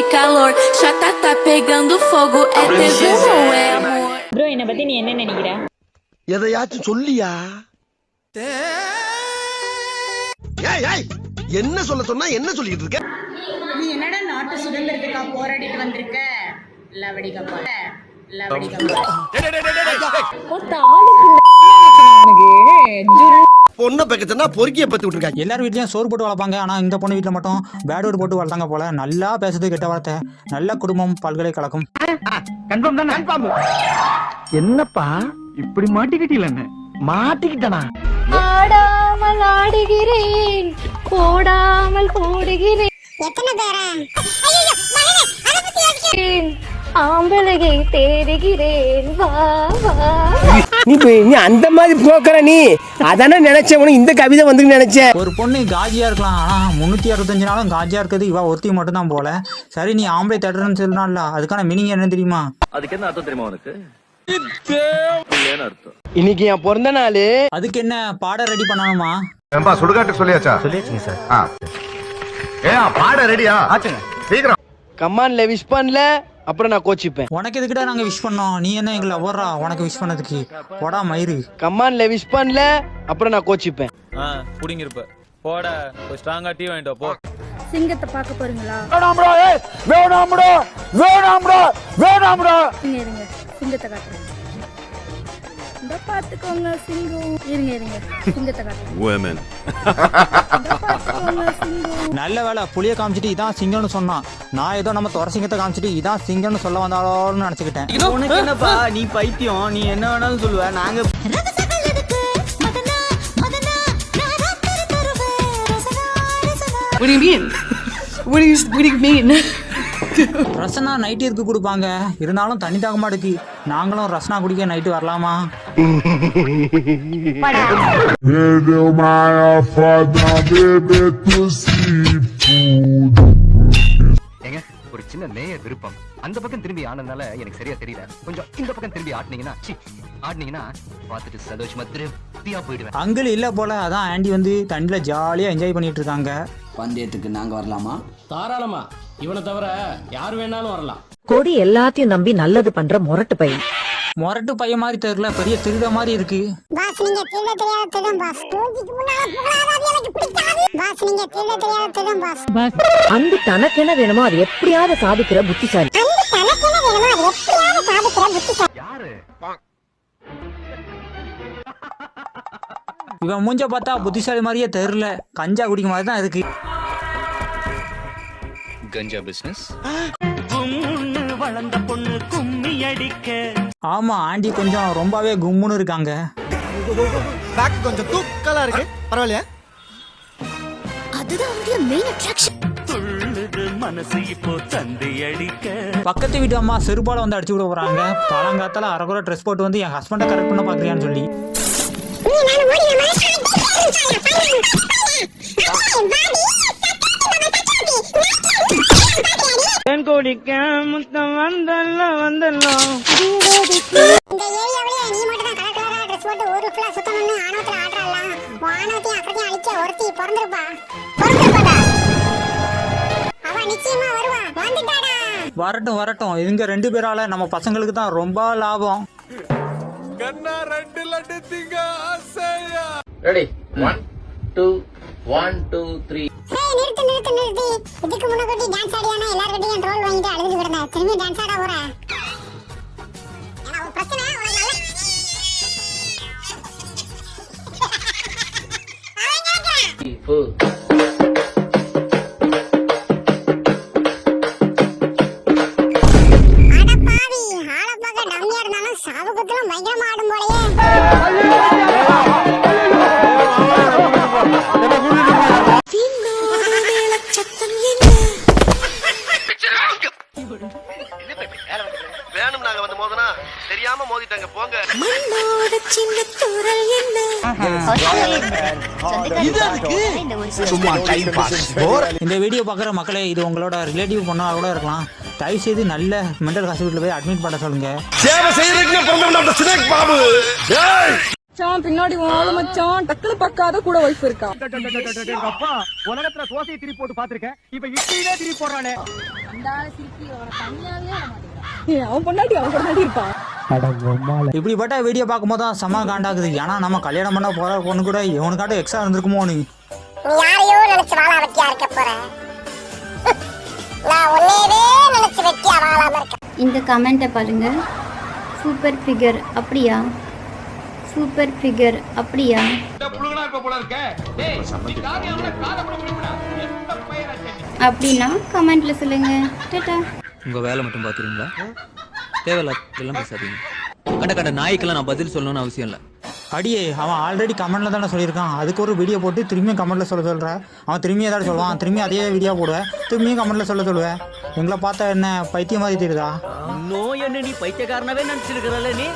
sente calor. Chata tá pegando fogo, é tesão ou é amor? Bro என்னை பத்தி நீ என்ன நினைக்கிற எதையாச்சும் சொல்லியா? ஏய் ஏய் என்ன சொல்ல சொன்னா என்ன சொல்லிட்டு இருக்க? நீ என்னடா நாட்டு சுதந்திரத்துக்கா போராடிட்டு வந்திருக்க? லவடி கப்பா லவடி கப்பா ஒத்த ஆளு அவனுக்கு பொண்ணை பக்கத்துனா பொறுக்கிய பத்தி விட்டுருக்காங்க. எல்லார் வீட்லயும் சோறு போட்டு வளர்ப்பாங்க. ஆனா இந்த பொண்ணு வீட்ல மட்டும் பேட்வேர்டு போட்டு வளர்த்தாங்க போல. நல்லா பேசுறது கெட்ட வார்த்தை. நல்ல குடும்பம் பல்கலைக்கழகம் என்னப்பா? இப்படி மாட்டிக்கிட்டீங்களே மாட்டிக்கிட்டனா? ஆடாமல் ஆடுகிறேன். போடாமல் போடுகிறேன். எத்தனை பேரா? ஆம்பளையை தேடுகிறேன். வா வா. நீ போய் நீ அந்த மாதிரி போக்குற நீ. அதானே நினைச்சேன். உனக்கு இந்த கவிதை வந்து நினைச்சேன். ஒரு பொண்ணு காஜியா இருக்கலாம். ஆனா முன்னூத்தி அறுபத்தஞ்சு நாளும் காஜியா இருக்கிறது இவ ஒருத்தி மட்டும் தான் போல. சரி நீ ஆம்பளை தேடுறன்னு சொல்லலாம்ல அதுக்கான மீனிங் என்ன தெரியுமா? அதுக்கு என்ன அர்த்தம் தெரியுமா உனக்கு? இன்னைக்கு என் பிறந்த நாள். அதுக்கு என்ன பாட ரெடி பண்ணணுமா? ஏன்பா சுடுகாட்டுக்கு சொல்லியாச்சா? சொல்லியாச்சுங்க சார். ஏன் பாட ரெடியா ஆச்சுங்க. சீக்கிரம். கமான்ல விஷ் பண்ணல. அப்புறம் நான் கோச்சிப்பேன். உனக்கு எதுக்கிட்ட நாங்க விஷ் பண்ணோம்? நீ என்ன எங்களை வர்றா உனக்கு விஷ் பண்ணதுக்கு. போடா மயிறு. கமான்ல விஷ் பண்ணல. அப்புறம் நான் கோச்சிப்பேன். ஆ புடிங்கிருப்ப. போட ஒரு ஸ்ட்ராங்கா டீ வாங்கிட்டு வா, போ. சிங்கத்தை பார்க்க போறீங்களா? இருங்க இருங்க சிங்கத்தை காட்டுறேன். இந்த பாத்துக்கோங்க சிங்கம். இருங்க இருங்க. சிங்கத்தை காட்டுறேன் இந்த பாத்துக்கோங்க சிங்கம். நல்ல வேலை புளிய காமிச்சிட்டு இதான் சிங்கம்னு சொன்னான். நான் ஏதோ நம்ம துறை சிங்கத்தை காமிச்சிட்டு இதான் சிங்கம்னு சொல்ல வந்தாலோன்னு நினைச்சுக்கிட்டேன். உனக்கு என்னப்பா? நீ பைத்தியம். நீ என்ன வேணாலும் சொல்லுவ. நாங்க ரசனா இருக்கு கொடுப்பாங்க. இருந்தாலும் தண்ணி தாக்க மாட்டுக்கு. நாங்களும் ரசனா குடிக்க நைட்டு வரலாமா? ஏங்க ஒரு சின்ன நேய விருப்பம். அந்த பக்கம் திரும்பி ஆனதுனால எனக்கு சரியா தெரியல. கொஞ்சம் இந்த பக்கம் திரும்பி ஆட்டினீங்கன்னா ஆட்டினீங்கன்னா பார்த்துட்டு சந்தோஷமா திருப்தியா போயிடுவேன். அங்கிள் இல்ல போல அதான் ஆண்டி வந்து தண்ணியில ஜாலியா என்ஜாய் பண்ணிட்டு இருக்காங்க. பந்தயத்துக்கு நாங்க வரலாமா? தாராளமா. இவனை தவிர யார் வேணாலும் வரலாம். கொடி எல்லாத்தையும் நம்பி நல்லது பண்ற முரட்டு பையன். மொரட்டு பையன் மாதிரி தெரியல பெரிய திருட மாதிரி இருக்கு. பாஸ் நீங்க திருட தெரியாத திருடம் பாஸ். தூக்கிக்கு முன்னால புகழாத எனக்கு பிடிக்காது. பாஸ் நீங்க திருட தெரியாத திருடம் பாஸ். அன்பு தனக்கு என்ன வேணுமோ அது எப்படியாவது சாதிக்கிற புத்திசாலி. அந்த தனக்கு என்ன வேணுமோ அது எப்படியாவது சாதிக்கிற புத்திசாலி. யாரு? இவன் மூஞ்ச பார்த்தா புத்திசாலி மாதிரியே தெரியல. கஞ்சா குடிக்க மாதிரி தான் இருக்கு. கஞ்சா பிசினஸ் ஆமா ஆண்டி கொஞ்சம் ரொம்பவே கும்முன்னு இருக்காங்க. பேக் கொஞ்சம் தூக்கலா இருக்கு. பரவாயில்லையா? அதுதான் அவங்கள மெயின் அட்ராக்ஷன் பக்கத்து வீட்டு அம்மா செருப்பால வந்து அடிச்சு விட போறாங்க. காலங்காத்தால அரைக்குறை ட்ரெஸ் போட்டு வந்து என் ஹஸ்பண்டை கரெக்ட் பண்ண பாக்குறியான்னு சொல்லி. தென் கோடிக்க முத்தம் வந்தல்லாம் வந்தல்லாம் இந்த ஏரியாவிலே நீ மட்டும் தான் கலர் கலரா ட்ரெஸ் போட்டு ஊரு ஃபுல்லா சுத்தணும்னு ஆணவத்துல ஆடுறலாம் ஆணவத்தையும் அக்கறையும் அழிக்க ஒருத்தி பிறந்திருப்பா. பிறந்திருப்பாடா அவ நிச்சயமா வருவா. வந்துட்டாடா. வரட்டும் வரட்டும். இவங்க ரெண்டு பேரால நம்ம பசங்களுக்கு தான் ரொம்ப லாபம். Ready one two one two three நிறுத்து நிறுத்து நிறுத்து. இதுக்கு முன்னாடி டான்ஸ் ஆடியானா அழுது கிடந்தா டான்ஸ் ஆட போற. ஏன்னா ஒரு பிரச்சனை உனக்கு நல்ல நாங்க வந்து மோதனா தெரியாம மோதிட்டாங்க போங்க. இந்த வீடியோ பார்க்குற மக்களே இது உங்களோட ரிலேட்டிவ் பொண்ணா கூட இருக்கலாம். தயவு செய்து நல்ல மென்டல் ஹாஸ்பிட்டல் போய் அட்மிட் பண்ண சொல்லுங்க. சேவை செய்யறதுக்கு பின்னாடி மச்சான். டக்குனு பக்காத கூட ஒய்ஃப் இருக்கா? அப்பா உலகத்துல தோசையை திருப்பி போட்டு பாத்திருக்கேன் இப்ப இட்லியிலே திருப்பி போடுறானே. அவன் பொண்டாட்டி அவன் பொண்டாட்டி இருப்பான் இப்படிப்பட்ட வீடியோ பார்க்கும்போது தான் செம்ம காண்டாக்குது ஏன்னா நம்ம கல்யாணம் பண்ண போகிற பொண்ணு கூட இவனுக்காட்டும் எக்ஸ்ட்ரா இருந்திருக்குமோ நீ? நீ யாரையோ நினைச்சு வாழ வெட்டியா இருக்க போற? நான் உன்னையவே நினைச்சு வெட்டியா வாழாம இருக்கேன் இந்த கமெண்ட்டை பாருங்க. சூப்பர் ஃபிகர் அப்படியா? சூப்பர் ஃபிகர் அப்படியா? அப்படின்னா கமெண்ட்ல சொல்லுங்க. டாடா உங்க வேலை மட்டும் பாத்துறீங்களா தேவையில்லாம் பேசாதீங்க. கண்ட கண்ட நாய்க்கெல்லாம் நான் பதில் சொல்லணும்னு அவசியம் இல்லை. அடியே அவன் ஆல்ரெடி கமெண்ட்ல தானே சொல்லியிருக்கான். அதுக்கு ஒரு வீடியோ போட்டு திரும்பியும் கமெண்ட்ல சொல்ல சொல்ற. அவன் திரும்பி ஏதாவது சொல்லுவான். திரும்பி அதே வீடியோ போடுவேன் திரும்பியும் கமெண்ட்ல சொல்ல சொல்லுவேன் எங்களை பார்த்தா என்ன பைத்தியம் மாதிரி தெரியுதா? இன்னும் என்ன நீ பைத்தியக்காரனவே நினைச்சிருக்கிறல்ல நீ?